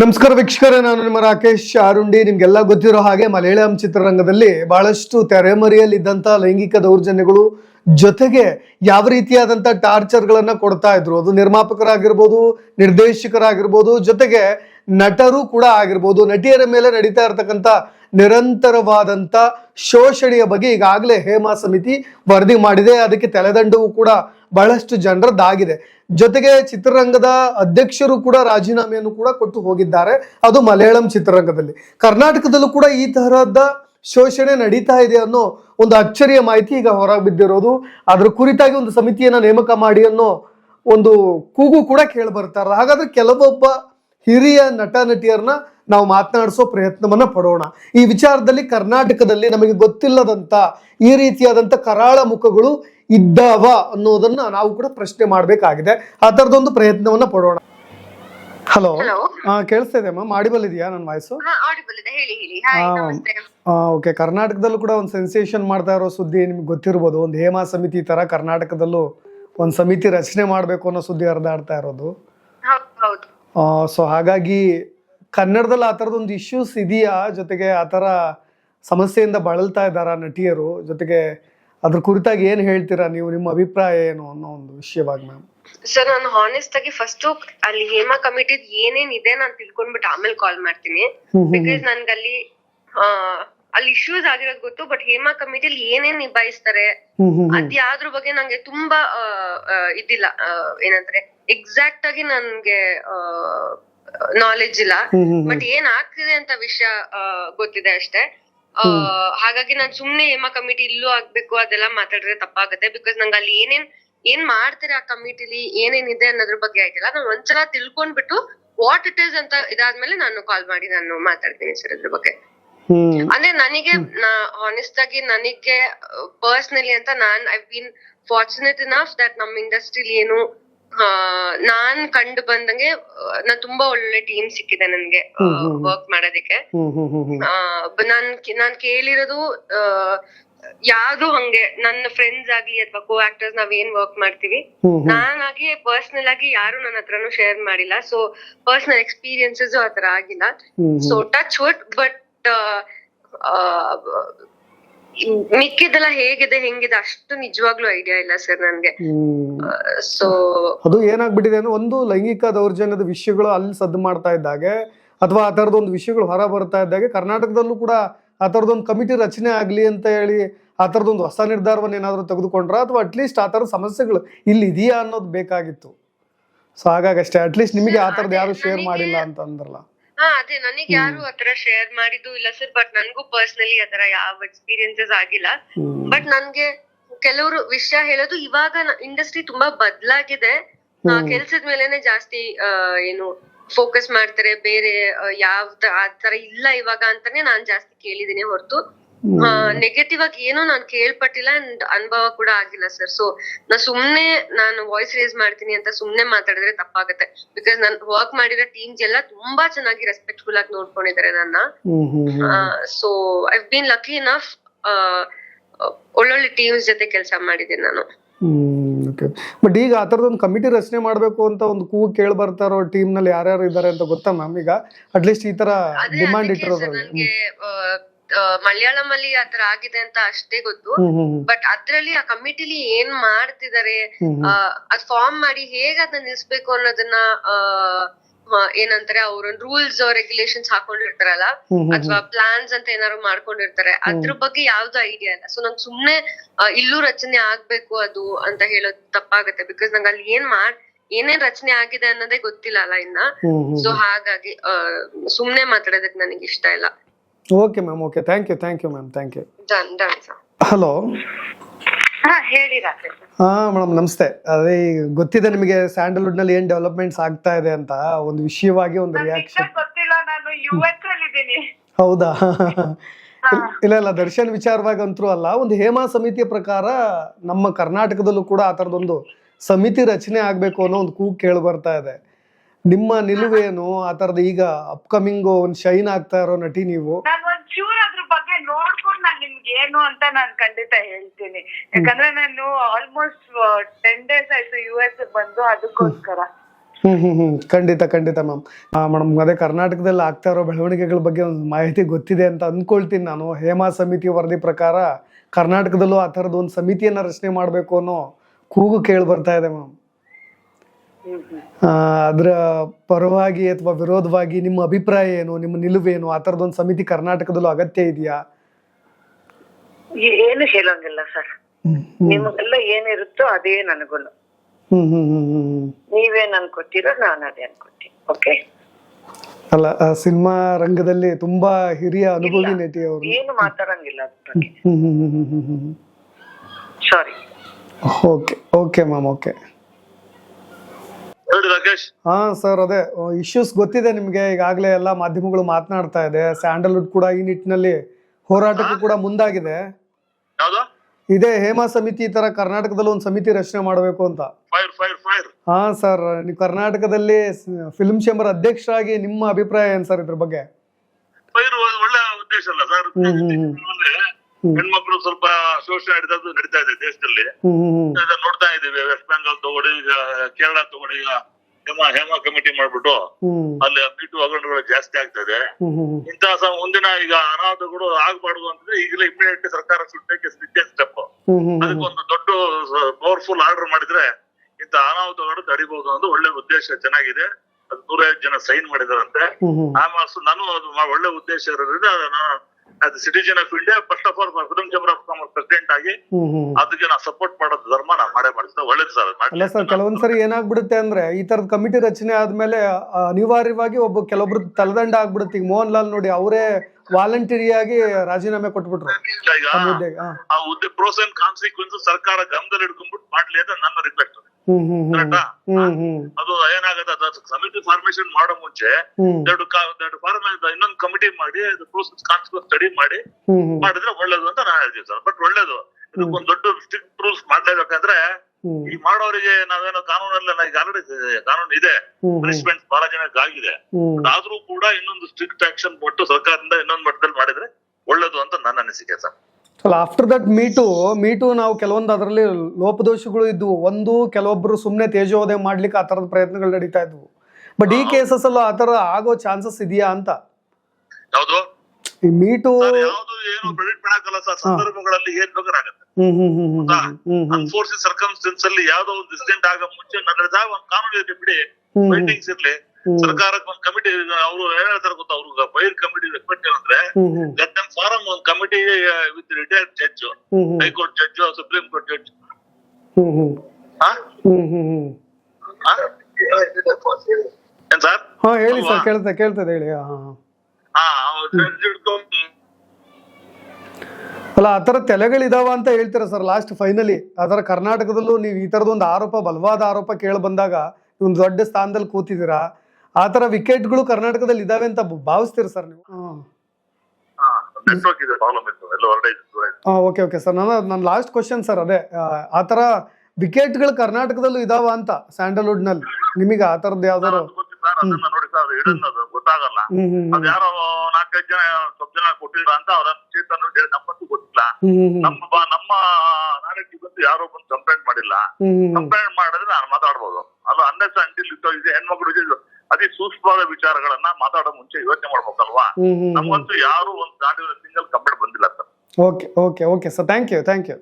ನಮಸ್ಕಾರ ವೀಕ್ಷಕರೇ, ನಾನು ನಿಮ್ಮ ರಾಕೇಶ್ ಅರುಂಡಿ. ನಿಮ್ಗೆಲ್ಲ ಗೊತ್ತಿರೋ ಹಾಗೆ ಮಲಯಾಳಂ ಚಿತ್ರರಂಗದಲ್ಲಿ ಬಹಳಷ್ಟು ತೆರೆಮರಿಯಲ್ಲಿ ಇದ್ದಂತ ಲೈಂಗಿಕ ದೌರ್ಜನ್ಯಗಳು ಜೊತೆಗೆ ಯಾವ ರೀತಿಯಾದಂತ ಟಾರ್ಚರ್ಗಳನ್ನ ಕೊಡ್ತಾ ಇದ್ರು. ಅದು ನಿರ್ಮಾಪಕರಾಗಿರ್ಬೋದು, ನಿರ್ದೇಶಕರಾಗಿರ್ಬೋದು, ಜೊತೆಗೆ ನಟರು ಕೂಡ ಆಗಿರ್ಬೋದು. ನಟಿಯರ ಮೇಲೆ ನಡೀತಾ ಇರತಕ್ಕಂತ ನಿರಂತರವಾದಂತ ಶೋಷಣೆಯ ಬಗ್ಗೆ ಈಗಾಗಲೇ ಹೇಮಾ ಸಮಿತಿ ವರದಿ ಮಾಡಿದೆ. ಅದಕ್ಕೆ ತಲೆದಂಡವು ಕೂಡ ಬಹಳಷ್ಟು ಜನರದ್ದಾಗಿದೆ. ಜೊತೆಗೆ ಚಿತ್ರರಂಗದ ಅಧ್ಯಕ್ಷರು ಕೂಡ ರಾಜೀನಾಮೆಯನ್ನು ಕೂಡ ಕೊಟ್ಟು ಹೋಗಿದ್ದಾರೆ. ಅದು ಮಲಯಾಳಂ ಚಿತ್ರರಂಗದಲ್ಲಿ. ಕರ್ನಾಟಕದಲ್ಲೂ ಕೂಡ ಈ ತರಹದ ಶೋಷಣೆ ನಡೀತಾ ಇದೆ ಅನ್ನೋ ಒಂದು ಅಚ್ಚರಿಯ ಮಾಹಿತಿ ಈಗ ಹೊರಗೆ ಬಿದ್ದಿರೋದು ಅದ್ರ ಕುರಿತಾಗಿ ಒಂದು ಸಮಿತಿಯನ್ನು ನೇಮಕ ಮಾಡಿ ಅನ್ನೋ ಒಂದು ಕೂಗು ಕೂಡ ಕೇಳಿ ಬರ್ತಾರೆ ಹಾಗಾದ್ರೆ ಕೆಲವೊಬ್ಬ ಹಿರಿಯ ನಟ, ನಟಿಯರನ್ನ ನಾವು ಮಾತನಾಡಿಸೋ ಪ್ರಯತ್ನವನ್ನ ಪಡೋಣ. ಈ ವಿಚಾರದಲ್ಲಿ ಕರ್ನಾಟಕದಲ್ಲಿ ನಮಗೆ ಗೊತ್ತಿಲ್ಲದಂತ ಈ ರೀತಿಯಾದಂತ ಕರಾಳ ಮುಖಗಳು ಇದ್ದಾವ ಅನ್ನೋದನ್ನ ನಾವು ಕೂಡ ಪ್ರಶ್ನೆ ಮಾಡಬೇಕಾಗಿದೆ. ಆ ಥರದೊಂದು ಪ್ರಯತ್ನವನ್ನ ಪಡೋಣ. ಹಲೋ ಹಾ ಕೇಳಿಸ್ತಾ ಇದೆ ಮ್ಯಾಮ್ ಆಡಿಬಲ್ ಇದೆಯಾ ನನ್ನ ವಾಯ್ಸು ಓಕೆ ಕರ್ನಾಟಕದಲ್ಲೂ ಕೂಡ ಒಂದು ಸೆನ್ಸೇಷನ್ ಮಾಡ್ತಾ ಇರೋ ಸುದ್ದಿ ನಿಮ್ಗೆ ಗೊತ್ತಿರ್ಬೋದು. ಒಂದು ಹೇಮಾ ಸಮಿತಿ ತರ ಕರ್ನಾಟಕದಲ್ಲೂ ಒಂದು ಸಮಿತಿ ರಚನೆ ಮಾಡಬೇಕು ಅನ್ನೋ ಸುದ್ದಿ ಹರಿದಾಡ್ತಾ ಇರೋದು. ಸೊ ಹಾಗಾಗಿ ಕನ್ನಡದಲ್ಲಿ ಆ ಥರದೊಂದು ಇಶ್ಯೂಸ್ ಇದೆಯಾ? ಜೊತೆಗೆ ಆ ಥರ ಸಮಸ್ಯೆಯಿಂದ ಬಳಲ್ತಾ ಇದ್ದಾರಾ ನಟಿಯರು? ಜೊತೆಗೆ ಅದ್ರ ಕುರಿತಾಗಿ ಏನ್ ಹೇಳ್ತೀರಾ ನೀವು? ನಿಮ್ಮ ಅಭಿಪ್ರಾಯ ಏನು ಅನ್ನೋ ಒಂದು ವಿಷಯವಾಗಿ ಮ್ಯಾಮ್ ಸರ್ ನಾನು ಹಾನೆಸ್ಟ್ ಆಗಿ ಫಸ್ಟ್ ಅಲ್ಲಿ ಹೇಮಾ ಕಮಿಟಿ ಏನೇನ್ ಇದೆ ನಾನು ತಿಳ್ಕೊಂಡ್ಬಿಟ್ಟು ಆಮೇಲೆ ಕಾಲ್ ಮಾಡ್ತೀನಿ. ಬಿಕಾಸ್ ನನ್ಗೆ ಅಲ್ಲಿ ಆ, ಅಲ್ಲಿ ಇಶ್ಯೂಸ್ ಆಗಿರೋದು ಗೊತ್ತು ಬಟ್ ಹೇಮಾ ಕಮಿಟಿಲಿ ಏನೇನ್ ನಿಭಾಯಿಸ್ತಾರೆ? ಹ್ಮ್ ಹ್ಮ್ ಅದ್ ಯಾವ್ದ್ರ ಬಗ್ಗೆ ನಂಗೆ ತುಂಬಾ ಇದಿಲ್ಲ. ಏನಂದ್ರೆ ಎಕ್ಸಾಕ್ಟ್ ಆಗಿ ನನ್ಗೆ ನಾಲೆಜ್ ಇಲ್ಲ. ಬಟ್ ಏನ್ ಆಗ್ತಿದೆ ಅಂತ ವಿಷಯ ಗೊತ್ತಿದೆ ಅಷ್ಟೇ. ಹಾಗಾಗಿ ನಾನ್ ಸುಮ್ನೆ ಹೇಮಾ ಕಮಿಟಿ ಇಲ್ಲೂ ಆಗ್ಬೇಕು ಅದೆಲ್ಲ ಮಾತಾಡಿದ್ರೆ ತಪ್ಪಾಗುತ್ತೆ. ಬಿಕಾಸ್ ನಂಗೆ ಅಲ್ಲಿ ಏನೇನ್ ಏನ್ ಮಾಡ್ತಾರೆ ಆ ಕಮಿಟಿಲಿ ಏನೇನಿದೆ ಅನ್ನೋದ್ರ ಬಗ್ಗೆ ಆಯ್ತಿಲ್ಲ. ನಾನು ಒಂದ್ಸಲ ತಿಳ್ಕೊಂಡ್ಬಿಟ್ಟು ವಾಟ್ ಇಟ್ ಇಸ್ ಅಂತ ಇದಾದ್ಮೇಲೆ ನಾನು ಕಾಲ್ ಮಾಡಿ ನಾನು ಮಾತಾಡ್ತೀನಿ ಸರ್ ಅದ್ರ ಬಗ್ಗೆ. ಅಂದ್ರೆ ನನಗೆ ಹಾನೆಸ್ಟ್ ಆಗಿ ನನಗೆ ಪರ್ಸನಲಿ ಅಂತ ನಾನ್ I been fortunate enough that ನಮ್ ಇಂಡಸ್ಟ್ರಿಲಿ ಏನು ನಾನ್ ಕಂಡು ಬಂದಂಗೆ ನಾನ್ ತುಂಬಾ ಒಳ್ಳೆ ಟೀಮ್ ಸಿಕ್ಕಿದೆ ನನ್ಗೆ ವರ್ಕ್ ಮಾಡೋದಕ್ಕೆ. ನಾನ್ ನಾನ್ ಕೇಳಿರೋದು ಯಾರು ಹಂಗೆ ನನ್ನ ಫ್ರೆಂಡ್ಸ್ ಆಗ್ಲಿ ಅಥವಾ ಕೋ ಆಕ್ಟರ್ಸ್ ನಾವ್ ಏನ್ ವರ್ಕ್ ಮಾಡ್ತೀವಿ ನಾನಾಗಿ ಪರ್ಸನಲ್ ಆಗಿ ಯಾರು ನನ್ನ ಹತ್ರನು ಶೇರ್ ಮಾಡಿಲ್ಲ. ಸೊ ಪರ್ಸನಲ್ ಎಕ್ಸ್ಪೀರಿಯನ್ಸಸ್ ಆತರ ಆಗಿಲ್ಲ. ಸೊ ಟಚ್ ವುಡ್ ಬಟ್ ಮಿಕ್ಕಿದೆಲ್ಲ ಹೇಗಿದೆ ಹೆಂಗಿದೆ ಅಷ್ಟು ನಿಜವಾಗ್ಲೂ ಐಡಿಯಾ ಇಲ್ಲ ಸರ್ ನನ್ಗೆ. ಸೊ ಅದು ಏನಾಗ್ಬಿಟ್ಟಿದೆ ಅಂದ್ರೆ ಒಂದು ಲೈಂಗಿಕ ದೌರ್ಜನ್ಯದ ವಿಷಯಗಳು ಅಲ್ಲಿ ಸದ್ದು ಮಾಡ್ತಾ ಇದ್ದಾಗೆ ಅಥವಾ ಆ ಥರದೊಂದು ವಿಷಯಗಳು ಹೊರ ಬರ್ತಾ ಇದ್ದಾಗೆ ಕರ್ನಾಟಕದಲ್ಲೂ ಕೂಡ ಆ ಥರದೊಂದು ಕಮಿಟಿ ರಚನೆ ಆಗಲಿ ಅಂತ ಹೇಳಿ ಆ ಥರದೊಂದು ಹೊಸ ನಿರ್ಧಾರವನ್ನು ಏನಾದರೂ ತೆಗೆದುಕೊಂಡ್ರ? ಅಥವಾ ಅಟ್ಲೀಸ್ಟ್ ಆ ಥರದ ಸಮಸ್ಯೆಗಳು ಇಲ್ಲಿ ಇದೆಯಾ ಅನ್ನೋದು ಬೇಕಾಗಿತ್ತು. ಸೊ ಹಾಗಾಗಿ ಅಷ್ಟೇ ಅಟ್ಲೀಸ್ಟ್ ನಿಮಗೆ ಆ ಥರದ್ದು ಯಾರು ಶೇರ್ ಮಾಡಿಲ್ಲ ಅಂತ ಅಂದ್ರಲ್ಲ ಹಾ ಅದೇ. ನನಗೆ ಯಾರು ಆತರ ಶೇರ್ ಮಾಡಿದ್ದು ಇಲ್ಲ ಸರ್ ಬಟ್ ನನ್ಗೂ ಪರ್ಸನಲಿ ಆತರ ಯಾವ ಎಕ್ಸ್ಪೀರಿಯನ್ಸಸ್ ಆಗಿಲ್ಲ. ಬಟ್ ನನ್ಗೆ ಕೆಲವರು ವಿಷಯ ಹೇಳೋದು ಇವಾಗ ಇಂಡಸ್ಟ್ರಿ ತುಂಬಾ ಬದ್ಲಾಗಿದೆ. ಕೆಲ್ಸದ ಮೇಲೆನೆ ಜಾಸ್ತಿ ಏನು ಫೋಕಸ್ ಮಾಡ್ತಾರೆ. ಬೇರೆ ಯಾವ ತ- ತರ ಇಲ್ಲ ಇವಾಗ ಅಂತಾನೆ ನಾನ್ ಜಾಸ್ತಿ ಕೇಳಿದೀನಿ ಹೊರತು. ನೆಗೆಟಿವ್ ಆಗಿ ಏನೋ ನಾನು ಕೇಳ್ಪಟ್ಟಿಲ್ಲ ಅಂಡ್ ಅನುಭವ ಕೂಡ ಆಗಿಲ್ಲ ಸರ್ ಸೊ ನಾ ಸುಮ್ನೆ ನಾನು ವಾಯ್ಸ್ ರೇಸ್ ಮಾಡ್ತೀನಿ ಅಂತ ಸುಮ್ನೆ ಮಾತಾಡಿದ್ರೆ ತಪ್ಪಾಗುತ್ತೆ. ಬಿಕಾಸ್ ನಾನು ವರ್ಕ್ ಮಾಡಿರೋ ಟೀಮ್ಸ್ ಎಲ್ಲ ತುಂಬಾ ಚೆನ್ನಾಗಿ ರೆಸ್ಪೆಕ್ಟ್ಫುಲ್ ಆಗಿ ನೋಡ್ಕೊಂಡಿದ್ದಾರೆ ನನ್ನ. So I been lucky enough ಒಳ್ಳೊಳ್ಳೆ ಟೀಮ್ಸ್ ಜೊತೆ ಕೆಲಸ ಮಾಡಿದ್ದೀನಿ ನಾನು. ಬಟ್ ಈಗ ಆ ಥರದೊಂದು ಕಮಿಟಿ ರಚನೆ ಮಾಡಬೇಕು ಅಂತ ಒಂದು ಕೂಗು ಕೇಳಿ ಬರ್ತಾ ಇರೋ ಟೀಮ್ನಲ್ಲಿ ಯಾರ್ಯಾರು ಇದ್ದಾರೆ ಅಂತ ಗೊತ್ತಾ ಮ್ಯಾಮ್ ಈಗ ಅಟ್ಲೀಸ್ಟ್ ಈ ತರ ಡಿಮ್ಯಾಂಡ್ ಡಿಮಾಂಡ್ ನನ್ಗೆ ಮಲಯಾಳಂ ಅಲ್ಲಿ ಆತರ ಆಗಿದೆ ಅಂತ ಅಷ್ಟೇ ಗೊತ್ತು. ಬಟ್ ಅದ್ರಲ್ಲಿ ಆ ಕಮಿಟಿಲಿ ಏನ್ ಮಾಡ್ತಿದ್ದಾರೆ. ಅದ್ ಫಾರ್ಮ್ ಮಾಡಿ ಹೇಗ್ ಅದನ್ನ ನಿಲ್ಸ್ಬೇಕು ಅನ್ನೋದನ್ನ ಏನಂತಾರೆ ಅವ್ರ ರೂಲ್ಸ್ ರೆಗ್ಯುಲೇಷನ್ಸ್ ಹಾಕೊಂಡಿರ್ತಾರಲ್ಲ? ಅಥವಾ ಪ್ಲಾನ್ಸ್ ಅಂತ ಏನಾದ್ರು ಮಾಡ್ಕೊಂಡಿರ್ತಾರೆ. ಅದ್ರ ಬಗ್ಗೆ ಯಾವ್ದು ಐಡಿಯಾ ಇಲ್ಲ. ಸೊ ನಂಗೆ ಸುಮ್ನೆ ಇಲ್ಲೂ ರಚನೆ ಆಗ್ಬೇಕು ಅದು ಅಂತ ಹೇಳೋದು ತಪ್ಪಾಗುತ್ತೆ. ಬಿಕಾಸ್ ನಂಗೆ ಅಲ್ಲಿ ಏನ್ ಮಾಡ್ ಏನೇನ್ ರಚನೆ ಆಗಿದೆ ಅನ್ನೋದೇ ಗೊತ್ತಿಲ್ಲ ಅಲ್ಲ ಇನ್ನ. ಸೊ ಹಾಗಾಗಿ ಸುಮ್ನೆ ಮಾತಾಡೋದಕ್ಕೆ ನನಗೆ ಇಷ್ಟ ಇಲ್ಲ. Okay ma'am okay thank you thank you ma'am thank you done done sir hello ಹಾ ಹೇಳಿ ರಾಕೇಶ್ ಹಾ ಮೇಡಮ್. ನಮಸ್ತೆ. ಅದೇ ಗೊತ್ತಿದೆ ನಿಮಗೆ ಸ್ಯಾಂಡಲ್ವುಡ್ನಲ್ಲಿ ಏನ್ ಡೆವಲಪ್ಮೆಂಟ್ಸ್ ಆಗ್ತಾ ಇದೆ ಅಂತ. ಒಂದು ವಿಷಯವಾಗಿ ಒಂದು ರಿಯಾಕ್ಷನ್ ಗೊತ್ತಿಲ್ಲ. ನಾನು ಯು ಎಸ್ ಅಲ್ಲಿ ಇದ್ದೀನಿ ಹೌದಾ ಇಲ್ಲ ಇಲ್ಲ. ದರ್ಶನ್ ವಿಚಾರವಾಗಿ ಅಂತರೂ ಅಲ್ಲ. ಒಂದು ಹೇಮಾ ಸಮಿತಿಯ ಪ್ರಕಾರ ನಮ್ಮ ಕರ್ನಾಟಕದಲ್ಲೂ ಕೂಡ ಆ ಥರದೊಂದು ಸಮಿತಿ ರಚನೆ ಆಗಬೇಕು ಅನ್ನೋ ಒಂದು ಕೂಗು ಕೇಳಿ ಬರ್ತಾ ಇದೆ. ನಿಮ್ಮ ನಿಲುವೇನು? ಆ ತರದ ಈಗ ಅಪ್ಕಮಿಂಗ್ ಒಂದು ಶೈನ್ ಆಗ್ತಾ ಇರೋ ನಟಿ ನೀವು? ನಾನು ಅದ್ರ ಬಗ್ಗೆ ನೋಡ್ಕೊಂಡು ನಾನು ನಿಮ್ಗೆ ಏನು ಅಂತ ನಾನು ಖಂಡಿತ ಹೇಳ್ತೀನಿ. ಯಾಕಂದ್ರೆ ನಾನು ಆಲ್ಮೋಸ್ಟ್ ಟೆನ್ ಡೇಸ್ ಆಯ್ತು ಯು ಎಸ್ ಬಂದು ಅದಕ್ಕೋಸ್ಕರ. ಹ್ಮ್ ಹ್ಮ್ ಹ್ಮ್. ಖಂಡಿತ ಖಂಡಿತ ಮ್ಯಾಮ್ ಮೇಡಮ್ ಅದೇ ಕರ್ನಾಟಕದಲ್ಲಿ ಆಗ್ತಾ ಇರೋ ಬೆಳವಣಿಗೆಗಳ ಬಗ್ಗೆ ಒಂದು ಮಾಹಿತಿ ಗೊತ್ತಿದೆ ಅಂತ ಅಂದ್ಕೊಳ್ತೀನಿ ನಾನು. ಹೇಮಾ ಸಮಿತಿ ವರದಿ ಪ್ರಕಾರ ಕರ್ನಾಟಕದಲ್ಲೂ ಆ ಥರದ ಒಂದು ಸಮಿತಿಯನ್ನ ರಚನೆ ಮಾಡಬೇಕು ಅನ್ನೋ ಕೂಗು ಕೇಳಿ ಬರ್ತಾ ಇದೆ ಮ್ಯಾಮ್ ಅದರ ಪರವಾಗಿ ಅಥವಾ ವಿರೋಧವಾಗಿ ನಿಮ್ಮ ಅಭಿಪ್ರಾಯ ಏನು ನಿಮ್ಮ ನಿಲುವೇನು ಆ ಥರದೊಂದು ಸಮಿತಿ ಕರ್ನಾಟಕದಲ್ಲೂ ಅಗತ್ಯ ಇದೆಯಾ? ಏನು ಹೇಳೋಂಗಿಲ್ಲ ಸರ್. ನಿಮಗೆಲ್ಲ ಏನಿರುತ್ತೋ ಅದೇ ನನಗೂ ನೀವೇನ್ ಅನ್ಕೋತೀರೋ ನಾನು ಅದೇ ಅನ್ಕೋತೀನಿ ಓಕೆ? ಅಲ್ಲ ಸಿನಿಮಾ ರಂಗದಲ್ಲಿ ತುಂಬಾ ಹಿರಿಯ ಅನುಭವಿ ನಟಿ ಅವರು ಏನು ಮಾತಾಡಂಗಿಲ್ಲ sorry okay okay ma'am okay. ಹೇಳಿ ರಾಕೇಶ್ ಹಾ ಸರ್ ಅದೇ. ಇಶ್ಯೂಸ್ ಗೊತ್ತಿದೆ ನಿಮ್ಗೆ. ಈಗಾಗಲೇ ಎಲ್ಲ ಮಾಧ್ಯಮಗಳು ಮಾತನಾಡ್ತಾ ಇದೆ. ಸ್ಯಾಂಡಲ್ವುಡ್ ಕೂಡ ಈ ನಿಟ್ಟಿನಲ್ಲಿ ಹೋರಾಟಕ್ಕೂ ಕೂಡ ಮುಂದಾಗಿದೆ. ಯಾವ್ದು? ಇದೇ ಹೇಮಾ ಸಮಿತಿ ಈ ತರ ಕರ್ನಾಟಕದಲ್ಲಿ ಒಂದು ಸಮಿತಿ ರಚನೆ ಮಾಡಬೇಕು ಅಂತ. ಫೈರ್ ಫೈರ್ ಫೈರ್ ಹಾ ಸರ್ ನೀವು ಕರ್ನಾಟಕದಲ್ಲಿ ಫಿಲ್ಮ್ ಚೇಂಬರ್ ಅಧ್ಯಕ್ಷರಾಗಿ ನಿಮ್ಮ ಅಭಿಪ್ರಾಯ ಏನ್ ಸರ್ ಇದ್ರ ಬಗ್ಗೆ? ಫೈರ್ ಒಳ್ಳೆ ಉದ್ದೇಶ ಅಲ್ಲ ಸರ್. ಹ್ಮ್ ಹ್ಮ್ ಹ್ಮ್. ಹೆಣ್ಮಕ್ಳು ಸ್ವಲ್ಪ ಶೋಷಣೆ ಹಿಡಿದದ್ದು ನಡೀತಾ ಇದೆ ದೇಶದಲ್ಲಿ. ನೋಡ್ತಾ ಇದೀವಿ ವೆಸ್ಟ್ ಬೆಂಗಾಲ್ ತಗೊಳ್ಳಿ ಈಗ ಕೇರಳ ತಗೊಳ್ಳಿ ಈಗ ಹೇಮಾ ಹೇಮಾ ಕಮಿಟಿ ಮಾಡ್ಬಿಟ್ಟು ಅಲ್ಲಿ ಮೀಟು ಹಗರಣಗಳು ಜಾಸ್ತಿ ಆಗ್ತಾ ಇದೆ. ಇಂತಹ ಮುಂದಿನ ಈಗ ಅನಾಹುತಗಳು ಆಗ್ಬಾರ್ದು ಅಂದ್ರೆ ಈಗಲೇ ಇಮಿಡಿಯೇಟ್ ಸರ್ಕಾರ ಸುಟ್ಟಕ್ಕೆ ಸ್ಟೆಪ್ ಅದಕ್ಕೊಂದು ದೊಡ್ಡ ಪವರ್ಫುಲ್ ಆರ್ಡರ್ ಮಾಡಿದ್ರೆ ಇಂತ ಅನಾಹುತಗಳು ತಡಿಬಹುದು ಅಂತ ಒಳ್ಳೆ ಉದ್ದೇಶ ಚೆನ್ನಾಗಿದೆ. ಅದು ನೂರೈವತ್ತು ಜನ ಸೈನ್ ಮಾಡಿದಾರಂತೆ. ಆಮೇಲೆ ನಾನು ಅದು ಒಳ್ಳೆ ಉದ್ದೇಶ ಇರೋದ್ರಿಂದ ನಾನು ಅದು citizen of India first of all freedom chamber of commerce president ಆಗಿ ಹ್ಮ್ ಹ್ಮ್. ಅದಕ್ಕೆ ನಾವು ಸಪೋರ್ಟ್ ಮಾಡೋದು ಧರ್ಮ ನಾವು ಮಾಡೇ ಮಾಡ್ತೀವಿ. ಒಳ್ಳೇದು ಸರ್. ಅಲ್ಲ ಸರ್ ಕೆಲವೊಂದ್ಸರಿ ಏನಾಗ್ಬಿಡುತ್ತೆ ಅಂದ್ರೆ ಈ ತರದ ಕಮಿಟಿ ರಚನೆ ಆದ್ಮೇಲೆ ಅನಿವಾರ್ಯವಾಗಿ ಒಬ್ಬ ಕೆಲವೊಬ್ರು ತಲೆದಂಡ ಆಗ್ಬಿಡುತ್ತೆ. ಈಗ ಮೋಹನ್ ಲಾಲ್ ನೋಡಿ ಅವರೇ ವಾಲಂಟರಿಯಾಗಿ ರಾಜೀನಾಮೆ ಕೊಟ್ಬಿಟ್ರು. ಈಗ ಆ ಹುದ್ದೆ ಪ್ರೋಸ್ ಅಂಡ್ ಕಾನ್ಸಿಕ್ವೆನ್ಸ್ ಸರ್ಕಾರ ಗಮನದಲ್ಲಿ ಹಿಡ್ಕೊಂಡ್ಬಿಟ್ಟು ಮಾಡ್ಲಿ ಅಂತ ನನ್ನ ರಿಕ್ವೆಸ್ಟ್ ಅದು ಫಾರ್ಮೇಶನ್ ಮಾಡೋ ಮುಂಚೆ ಇನ್ನೊಂದು ಕಮಿಟಿ ಮಾಡಿ ಸ್ಟಡಿ ಮಾಡಿ ಮಾಡಿದ್ರೆ ಒಳ್ಳೇದು ಅಂತ ನಾನು ಹೇಳ್ತೀನಿ ಸರ್. ಬಟ್ ಒಳ್ಳೇದು. ಇದಕ್ಕೊಂದು ದೊಡ್ಡ ಸ್ಟ್ರಿಕ್ಟ್ ರೂಲ್ಸ್ ಮಾಡ್ಲೇಬೇಕಂದ್ರೆ ಈ ಮಾಡೋರಿಗೆ ನಾವೇನೋ ಕಾನೂನಲ್ಲ ಈಗ ಆಲ್ರೆಡಿ ಕಾನೂನು ಇದೆ. ಪನಿಷ್ಮೆಂಟ್ ಬಹಳ ಜನಕ್ಕೆ ಆಗಿದೆ. ಆದ್ರೂ ಕೂಡ ಇನ್ನೊಂದು ಸ್ಟ್ರಿಕ್ಟ್ ಆಕ್ಷನ್ ಕೊಟ್ಟು ಸರ್ಕಾರದಿಂದ ಇನ್ನೊಂದು ಮಟ್ಟದಲ್ಲಿ ಮಾಡಿದ್ರೆ ಒಳ್ಳೇದು ಅಂತ ನನ್ನ ಅನಿಸಿಕೆ ಸರ್. ಅಲ್ಲ ಆಫ್ಟರ್ ದಟ್ ಮೀಟು ಮೀಟು ನಾವು ಕೆಲವೊಂದು ಅದರಲ್ಲಿ ಲೋಪದೋಷಗಳು ಇದ್ವು. ಒಂದು ಕೆಲವೊಬ್ಬರು ಸುಮ್ಮನೆ ತೇಜೋದಯ ಮಾಡ್ಲಿಕ್ಕೆ ಆ ಥರದ ಪ್ರಯತ್ನಗಳು ನಡೀತಾ ಇದ್ವು. ಬಟ್ ಈ ಕೇಸಸ್ ಅಲ್ಲೂ ಆ ಥರ ಆಗೋ ಚಾನ್ಸಸ್ ಇದೆಯಾ ಅಂತ? ಹೌದು ಈ ಮೀಟು ಯಾವುದು ಏನು ಪ್ರೆಡಿಕ್ಟ್ ಮಾಡಕ್ಕಲ್ಲ ಸರ್. ಸಂದರ್ಭಗಳಲ್ಲಿ ಏನ್ ಬೇಕಾದ್ರೆ ಆಗತ್ತೆ? ಹ್ಮ್ ಹ್ಮ್ ಹ್ಮ್ ಹ್ಮ್ ಹ್ಮ್ ಹ್ಮ್ ಹ್ಮ್. ಅನ್ಫೋರ್ಸಿನ್ ಸರ್ಕಮ್ಸ್ಟೆನ್ಸ್ ಅಲ್ಲಿ ಯಾವ್ದೋ ಒಂದು ಇನ್ಸಿಡೆಂಟ್ ಆಗ ಮುಂಚೆ ನಡೆದಾಗ ಒಂದು ಕಾನೂನು ಬಿಡಿ. ಮೀಟಿಂಗ್ಸ್ ಇರ್ಲಿ. ಸರ್ಕಾರಕ್ಕೆ ಒಂದು ಕಮಿಟಿ ಅವರು ಹೇಳ್ತಾರೆ ಗೊತ್ತಾ ಅವ್ರಿಗೆ fire committee respect hmm let them form ಒಂದು committee with retired judge high court judge supreme court judge sir? ಹೇಳಿ ಸರ್ ಕೇಳ್ತದೆ ಕೇಳ್ತಾ ಕೇಳ್ತದೆ ಹೇಳಿ. ಅಲ್ಲ ಆ ಥರ ತಲೆಗಳಿದಾವ ಅಂತ ಹೇಳ್ತೀರಾ ಸರ್ ಲಾಸ್ಟ್ ಫೈನಲಿ ಆ ಥರ ಕರ್ನಾಟಕದಲ್ಲೂ ನೀವು ಈ ತರದ ಥರದೊಂದು ಆರೋಪ ಬಲವಾದ ಆರೋಪ ಕೇಳಿ ಬಂದಾಗ ಒಂದು ದೊಡ್ಡ ಸ್ಥಾನದಲ್ಲಿ ಕೂತಿದ್ದೀರಾ? ಆ ವಿಕೆಟ್ ವಿಕೆಟ್ಗಳು ಕರ್ನಾಟಕದಲ್ಲಿ ಇದಾವೆ ಅಂತ ಭಾವಿಸ್ತೀರ ಸರ್ ನೀವು? ನೆಟ್ವರ್ಕ್ ಇದೆ ಪ್ರಾಬ್ಲಮ್ ಇತ್ತು ಎಲ್ಲ ಹೊರಡೆ ಇತ್ತು ಓಕೆ ಓಕೆ ಸರ್ ನಾನು ನನ್ನ ಲಾಸ್ಟ್ ಕ್ವಶನ್ ಸರ್ ಅದೇ. ಆ, ತರ ವಿಕೆಟ್ಗಳು ಕರ್ನಾಟಕದಲ್ಲೂ ಇದಾವ ಅಂತ ಸ್ಯಾಂಡಲ್ವುಡ್ನಲ್ಲಿ ನಿಮಗೆ ಆ ಥರದ್ದು ಯಾವ್ದಾರು ಗೊತ್ತಿಲ್ಲ ಸರ್ ಅದನ್ನ ನೋಡಿ ಸರ್ ಹಿಡನ್ ಅದು ಗೊತ್ತಾಗಲ್ಲ. ಅದ್ ಯಾರೋ ನಾಲ್ಕೈದು ಜನ ಸ್ವಲ್ಪ ಜನ ಕೊಟ್ಟಿದ್ರ ಅಂತ ಅವ್ರ ಚೇತನ್ ಹೇಳಿ ನಮ್ಮಂತೂ ಗೊತ್ತಿಲ್ಲ. ನಮ್ಮ ನಮ್ಮ ನಾಲೆಡ್ಜ್ ಬಂದು ಯಾರೋ ಬಂದು ಕಂಪ್ಲೇಂಟ್ ಮಾಡಿಲ್ಲ. ಕಂಪ್ಲೇಂಟ್ ಮಾಡಿದ್ರೆ ನಾನು ಮಾತಾಡ್ಬೋದು. ಅದು ಅನ್ನೆಸ್ ಅಂಟಿಲ್ ಇದೆ ಹೆಣ್ಮಕ್ಳು ಅತಿ ಸೂಕ್ಷ್ಮವಾದ ವಿಚಾರಗಳನ್ನ ಮಾತಾಡೋ ಮುಂಚೆ ಯೋಚನೆ ಮಾಡ್ಬೇಕಲ್ವಾ? ನಮಗಂತೂ ಯಾರು ಒಂದು ಗಾಡಿ ಸಿಂಗಲ್ ಕಂಪ್ಲೇಂಟ್ ಬಂದಿಲ್ಲ sir. Okay okay okay sir thank you thank you